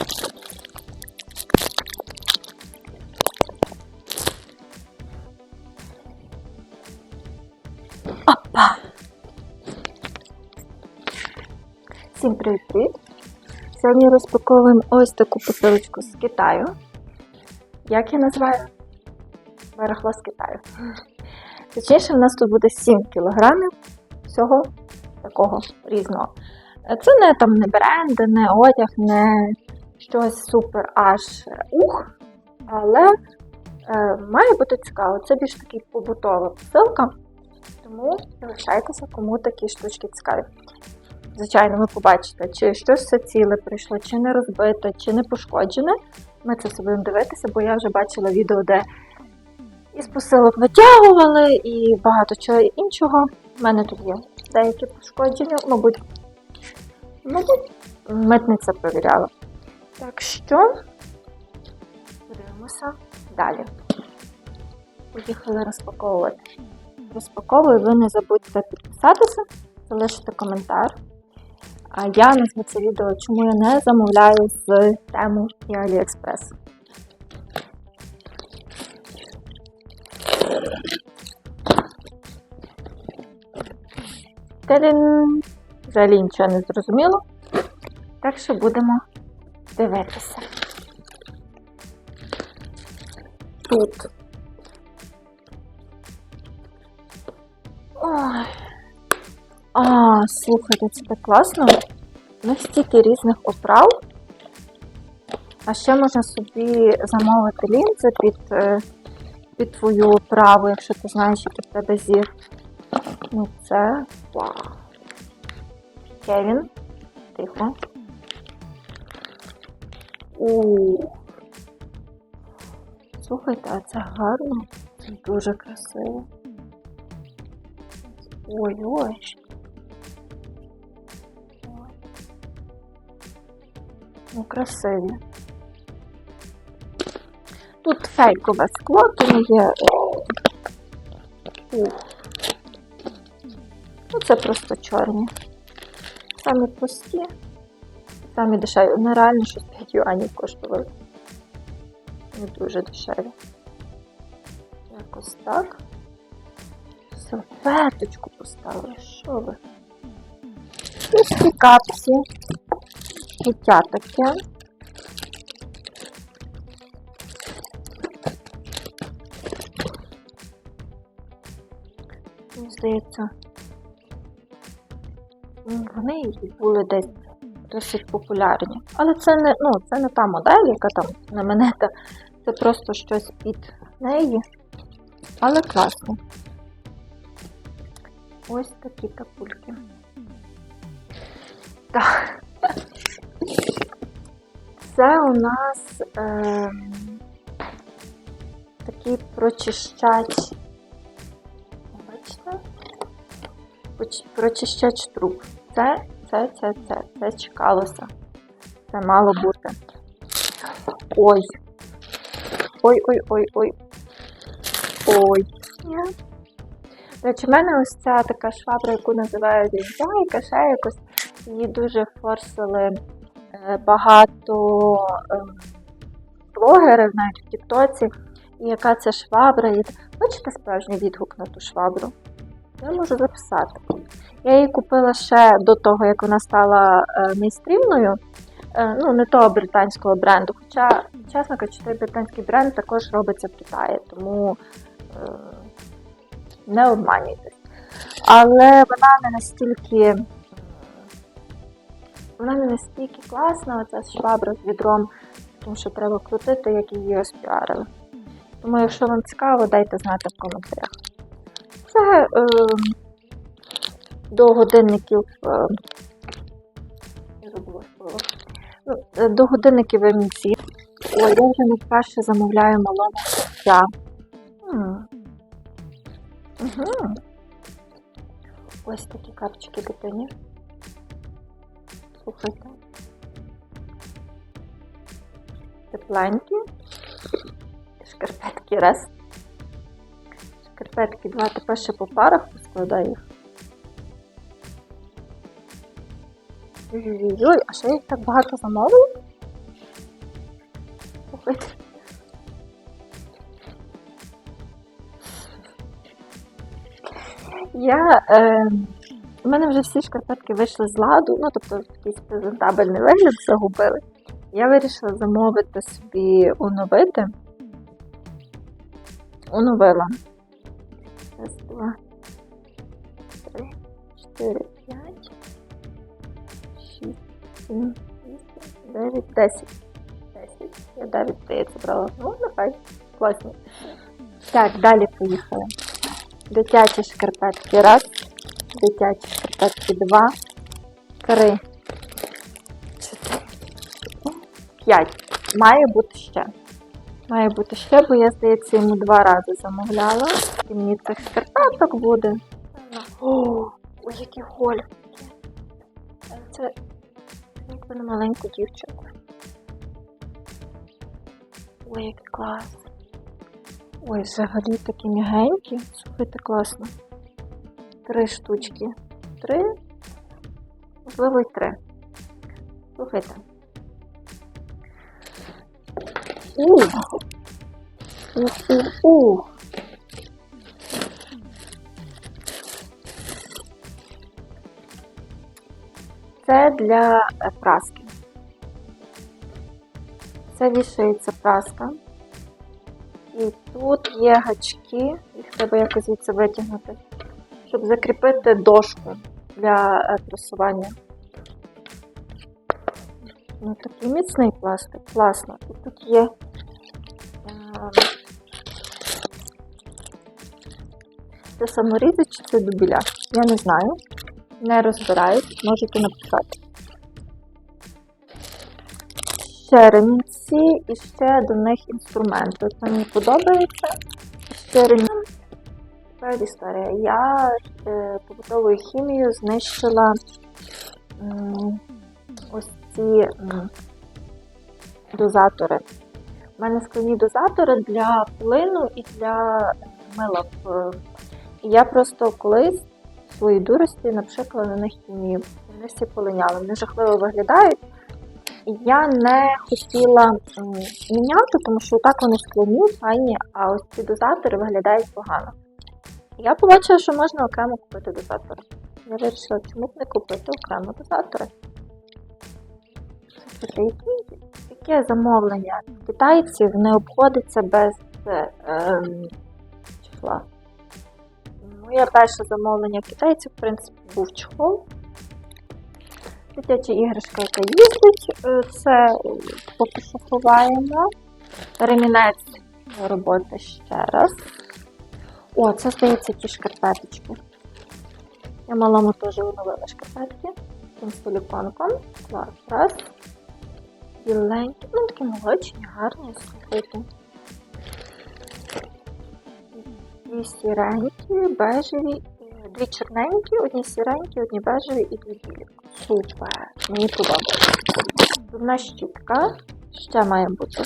Опа! Всім привіт-привіт! Сьогодні розпаковуємо ось таку посилочку з Китаю. Як я називаю? Барахло з Китаю. Точніше, в нас тут буде 7 кілограмів всього такого різного. Це не там не бренди, не одяг, не щось супер аж ух, але е, має бути цікаво. Це більш такий побутова посилка. Тому залишайтеся, кому такі штучки цікаві. Звичайно, ви побачите, чи щось все ціле прийшло, чи не розбите, чи не пошкоджене. Ми це все будемо дивитися, бо я вже бачила відео, де із посилок витягували і багато чого іншого. У мене тут є деякі пошкодження, мабуть, мабуть, митниця перевіряла. Так що подивимося далі. Поїхали розпаковувати розпаковую, ви не забудьте підписатися, залишити коментар. А я назву це відео, чому я не замовляю з тему і AliExpress. Взагалі нічого не зрозуміло. Так що будемо дивитися. Тут Ой. А, слухайте, це так класно. Ну, стільки різних оправ. А ще можна собі замовити лінзи під, е, під твою оправу, якщо ти знаєш, який в тебе зір. Ну це вау. Кевін. Тихо. У. Слухайте, а це гарно. Це дуже красиво. Ой-ой. Ну, красиві. Тут фейкове скло, тому є. е, Ну, це просто чорні. Самі прості, самі дешеві. Вони реально щось 5 юанів коштували. Не дуже дешеві. Якось так. Салфеточку поставили. Що ви? Ось капці. Життя таке. Мені здається, вони були десь досить популярні. Але це не, ну, це не та модель, яка там знаменита. Це просто щось під неї. Але класно. Ось такі капульки. Так. Це у нас е, такий прочищач. Бачите? Прочищач труб. Це, це, це, це. Це чекалося. Це мало бути. Ой. Ой-ой-ой-ой. Ой. До речі, в мене ось ця така швабра, яку називають зайка, ще якось її дуже форсили е, багато е, блогерів, навіть в Тіктоці. І яка це швабра. Хочете справжній відгук на ту швабру? Я можу записати. Я її купила ще до того, як вона стала е, мейстрімною. Е, ну, не того британського бренду. Хоча, чесно кажучи, той британський бренд також робиться в Китаї, тому е, не обманюйтесь. Але вона не настільки вона не настільки класна, оця швабра з відром, тому що треба крутити, як її розпіарили. Тому, якщо вам цікаво, дайте знати в коментарях. Це е, до годинників. Е. Ну, е, до годинників. Ой, я вже не вперше замовляю малого життя. Угу. Ось такі капчики дитині. Слухайте. Тепленькі. Шкарпетки раз. Шкарпетки два, тепер ще по парах поскладаю їх. Ой-ой-ой, а що я їх так багато замовила? Я, е, у мене вже всі шкарпетки вийшли з ладу, ну тобто якийсь презентабельний вигляд загубили. Я вирішила замовити собі оновити. Оновила. Раз, два, три, чотири, 8, 9, 10. 10. Я 9, здається, брала. Ну, нехай. Класно. Так, далі поїхали. Дитячі шкарпетки. Раз. Дитячі шкарпетки. Два. Три. Чотири. П'ять. Має бути ще. Має бути ще, бо я, здається, йому два рази замовляла. І мені цих шкарпеток буде. О, які голі. Це якби на маленьку дівчинку. Ой, який клас. Ой, взагалі такі м'ягенькі. Слухайте, класно. Три штучки. Три. Можливо, й три. Слухайте. Ух. Ух, ух. Це для е, праски. Це вішається праска. І тут є гачки, їх треба якось звідси витягнути, щоб закріпити дошку для е, просування. Ну, такий міцний пластик, класно. І тут є. е, Це саморізи чи це дубіля? Я не знаю. Не розбираюсь, можете написати. Ще і ще до них інструменти. Це мені подобається. Ще ремінці. Історія. Я е, побутовою хімією знищила м, ось ці м, дозатори. У мене скляні дозатори для плину і для мила. І я просто колись своїй дурості напшикала на них хімію. Вони всі полиняли. Вони жахливо виглядають. Я не хотіла міняти, тому що так вони скляні, файні, а ось ці дозатори виглядають погано. Я побачила, що можна окремо купити дозатори. Я вирішила, чому б не купити окремо дозатори. Яке замовлення китайців не обходиться без е, ем, чехла. Моє перше замовлення китайців, в принципі, був чехол. Дитяча іграшка, яка їздить, е, це ховаємо. Ремінець роботи ще раз. О, це здається ті шкарпеточки. Я малому теж оновила шкарпетки. Таким силіконком. Раз. Біленькі. Ну, такі молочні, гарні, слухайте. Дві сіренькі, бежеві, дві чорненькі, одні сіренькі, одні бежеві і дві білі. Супер. Мені подобається. Одна щітка. Ще має бути.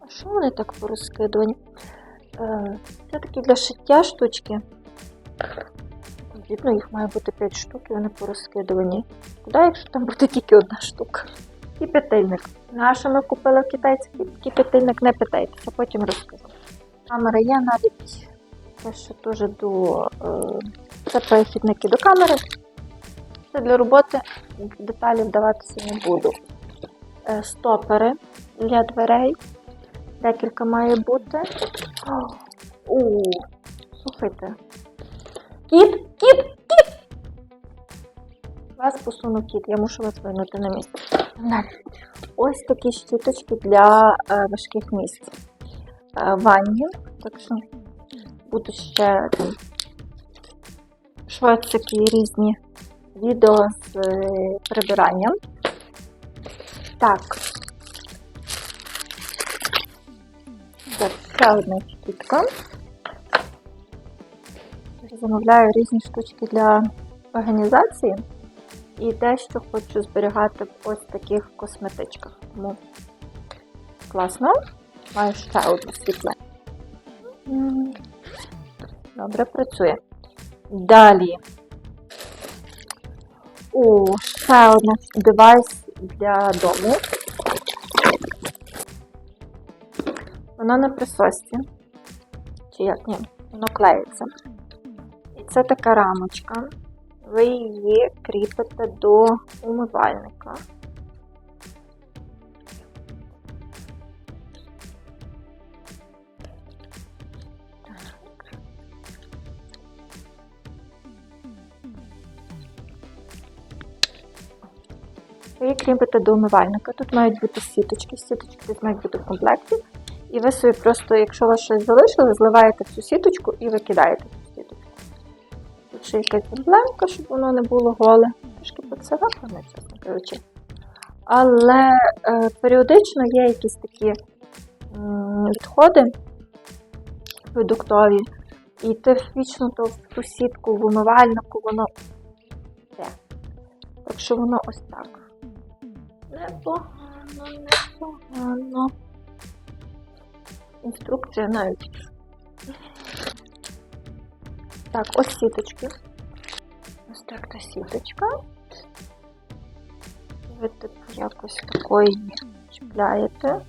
А що вони так порозкидувані? Е, Це такі для шиття штучки. Видно, їх має бути 5 штук і вони порозкидувані. Куди, якщо там буде тільки одна штука? Кипятильник. На що ми купили в китайський кипятильник, не питайтеся, потім розкажу. Камера є навіть це ще теж до. Е, це перехідники до камери. Це для роботи деталі вдаватися не буду. Е, Стопери для дверей. Декілька має бути. У, слухайте. Кіт, кіт, кіт! Вас посунув кіт, я мушу вас винути на місце. Ось такі щіточки для е, важких місць. Ванні, так що будуть ще там, швидкі різні відео з е, прибиранням. Так. Ще одна щітка. Замовляю різні штучки для організації і дещо хочу зберігати в ось таких косметичках. Тому класно. Маю ще одну світле. Добре працює. Далі. О, ще один девайс для дому. Воно на присосці. Чи як ні? Воно клеїться. І це така рамочка. Ви її кріпите до умивальника. Ви до умивальника. Тут мають бути сіточки. Сіточки десь мають бути в комплекті. І ви собі просто, якщо вас щось залишили, зливаєте цю сіточку і викидаєте цю сіточку. Тут ще якась проблемка, щоб воно не було голе. Трішки поцарапане, чесно кажучи. Але е, періодично є якісь такі м, відходи продуктові, і ти вічно то в ту сітку в умивальнику, воно йде. Так що воно ось так. Непогано, непогано. Інструкція навіть. Так, ось сіточки. Ось так та сіточка. Ви типу якось такої чіпляєте.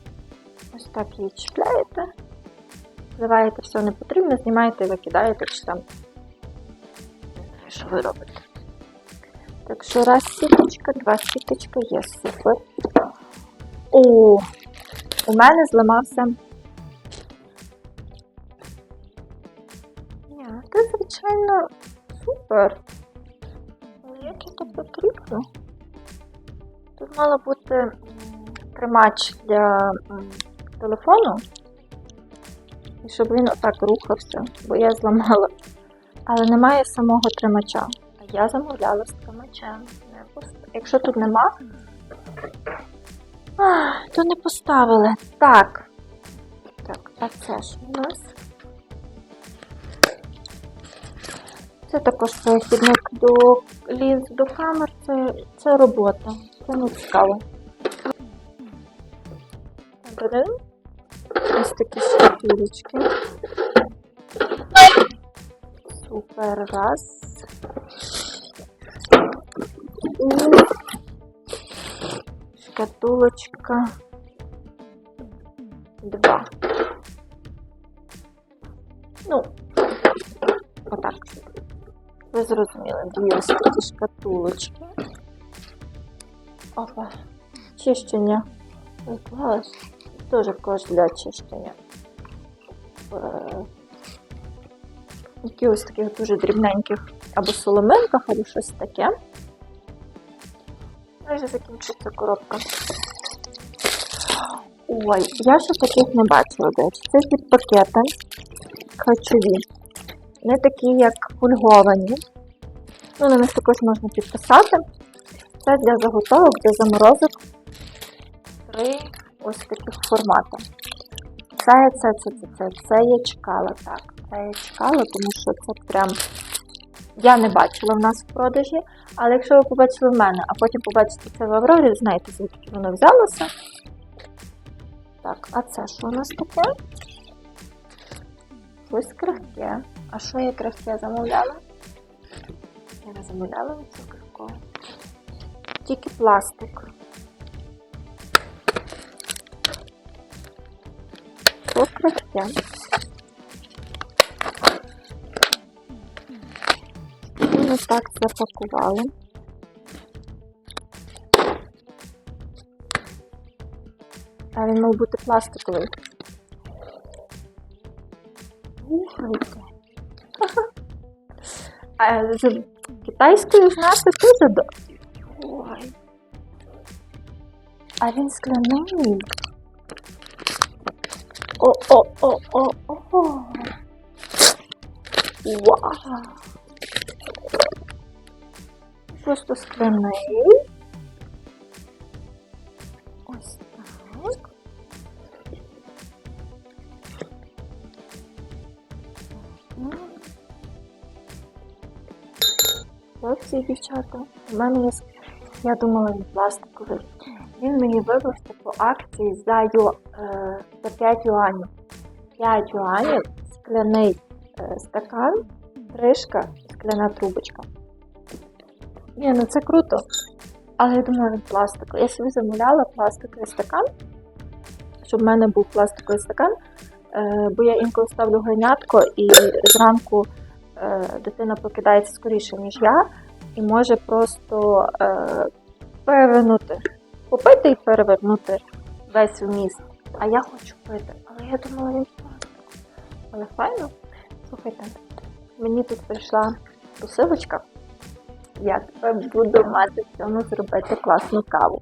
Ось так її чіпляєте. Зливаєте все непотрібне, знімаєте і викидаєте, чи там. Не знаю, що ви робите. Так що раз сіточка, два сіточка є супер. О, у мене зламався. Ні, це звичайно супер. Як я тут потрібно? Тут мало бути тримач для телефону. І щоб він отак рухався, бо я зламала. Але немає самого тримача. Я замовляла з тримачем. Якщо тут нема, то не поставили. Так. Так, а це ж у нас. Це також перехідник до лінз до камер, це, це робота. Це не цікаво. Та-дам. Ось такі шкатулочки. Супер, раз. І шкатулочка. Два. Ну, отак. Ви зрозуміли, дві ось такі шкатулочки. Опа. Чищення. Ой. Теж кож для чищення. Е, Якихось таких дуже дрібненьких або соломинках, або щось таке. Майже закінчиться коробка. Ой, я ще таких не бачила, до. Це ті пакети харчові. Не такі, як фольговані. Ну, на них також можна підписати. Це для заготовок, для заморозок. Три ось таких формати. Це, це, це, це, це, це я чекала, так. Це я чекала, тому що це прям. Я не бачила в нас в продажі, але якщо ви побачили в мене, а потім побачите це в Аврорі, знаєте, звідки воно взялося. Так, а це що у нас таке? Щось крихке. А що я крихке замовляла? Я не замовляла цю крихку. Тільки пластик. Що крихке? Ми так запакували. А він мав бути пластиковий. Слухайте. А з китайською знати дуже. Ой. А він скляний. О-о-о-о-о. Вау. Просто скляний. Ось так. Хлопці і дівчата, у мене є я думала, він пластиковий. Він мені вибився по акції за, ю, е, за 5 юанів. 5 юанів, скляний е, стакан, кришка, скляна трубочка. Ні, ну це круто. Але я думала, він пластиковий. Я собі замовляла пластиковий стакан, щоб в мене був пластиковий стакан, Е, бо я інколи ставлю горнятко і зранку е, дитина прокидається скоріше, ніж я, і може просто е, перевернути, попити і перевернути весь вміст. А я хочу пити. Але я думала, він пластик. Але файно. Слухайте, мені тут прийшла посилочка. Я тепер буду мати в цьому зробити класну каву.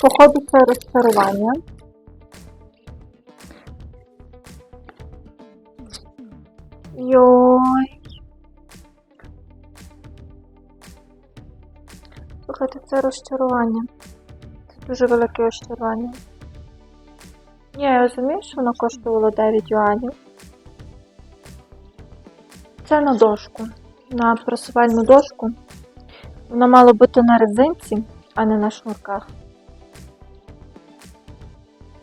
Походу це розчарування. Йой. Слухайте, це розчарування. Це дуже велике розчарування. Ні, я розумію, що воно коштувало 9 юанів. Це на дошку. На просувальну дошку. Воно мало бути на резинці, а не на шнурках.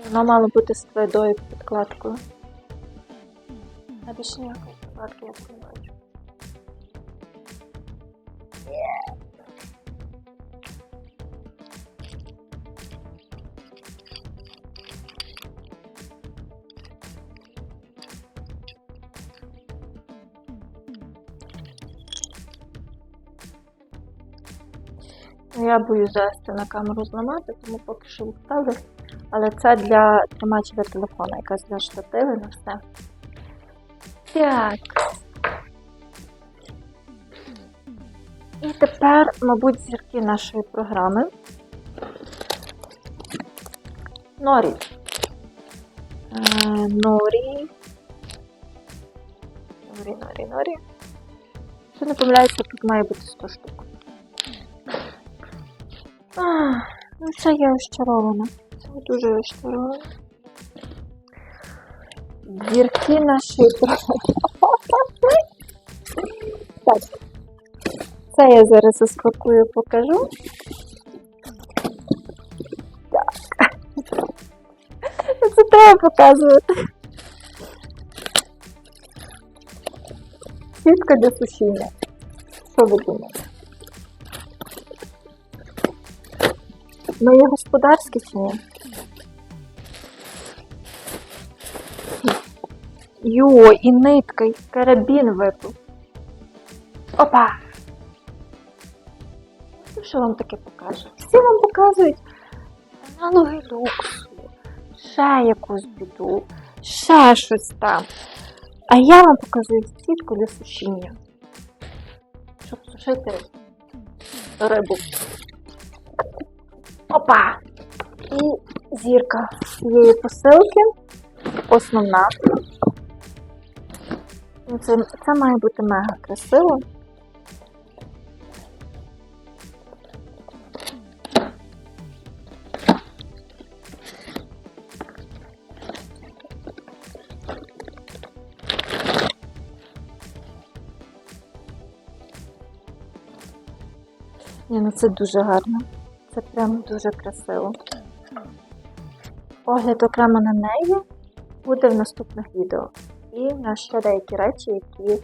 Воно мало бути з твердою підкладкою. А більше ніякої підкладки я не бачу. Я боюсь завести на камеру зламати, тому поки що вставлю. Але це для тримача телефона, якась для штативи на все. Так. І тепер, мабуть, зірки нашої програми. Норі. Е, Норі. Норі, норі, норі. Якщо не помиляюся, тут має бути 100 штук. Ах, ну це я розчарована. Це дуже розчарована. Дірки нашої Так. Це я зараз розпакую, покажу. Так. Це треба показувати. Сітка для сушіння. Що ви думаєте? Ми є господарські чи ні? Йо, і нитка, і карабін випив. Опа! Ну, що вам таке покажу? Всі вам показують аналоги люксу, ще якусь біду, ще щось там. А я вам показую сітку для сушіння. Щоб сушити рибу. Опа! І зірка цієї посилки. Основна. Ну, Це, це має бути мега красиво. Ну це дуже гарно. Це прям дуже красиво. Огляд окремо на неї буде в наступних відео. І на ще деякі речі, які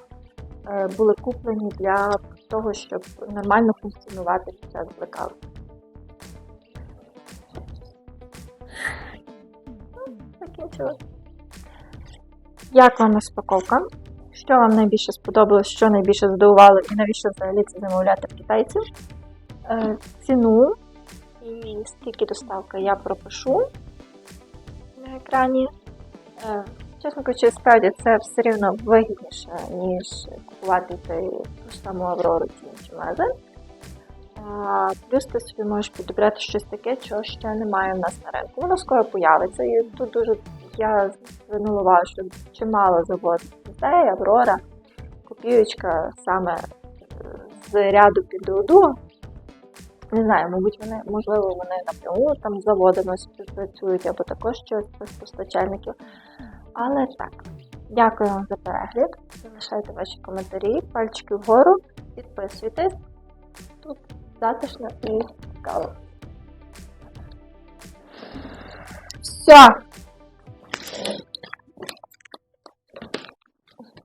е, були куплені для того, щоб нормально функціонувати під час блекауту. Ну, Закінчила. Як вам розпаковка? Що вам найбільше сподобалось, що найбільше здивувало і навіщо взагалі це замовляти в китайців? Е, ціну і скільки доставка я пропишу на екрані. Е, Чесно кажучи, справді це все рівно вигідніше, ніж купувати той ту ж саму Аврору чи інший магазин. Плюс ти собі можеш підібрати щось таке, чого ще немає в нас на ринку. Воно скоро появиться. І тут дуже я звернула увагу, що чимало заводів Сей, Аврора, копіючка саме е, з ряду під. Не знаю, мабуть, вони, можливо, вони напряму там з заводами співпрацюють або також щось з постачальників. Але так, дякую вам за перегляд. Залишайте ваші коментарі, пальчики вгору, підписуйтесь. Тут затишно і цікаво. Все!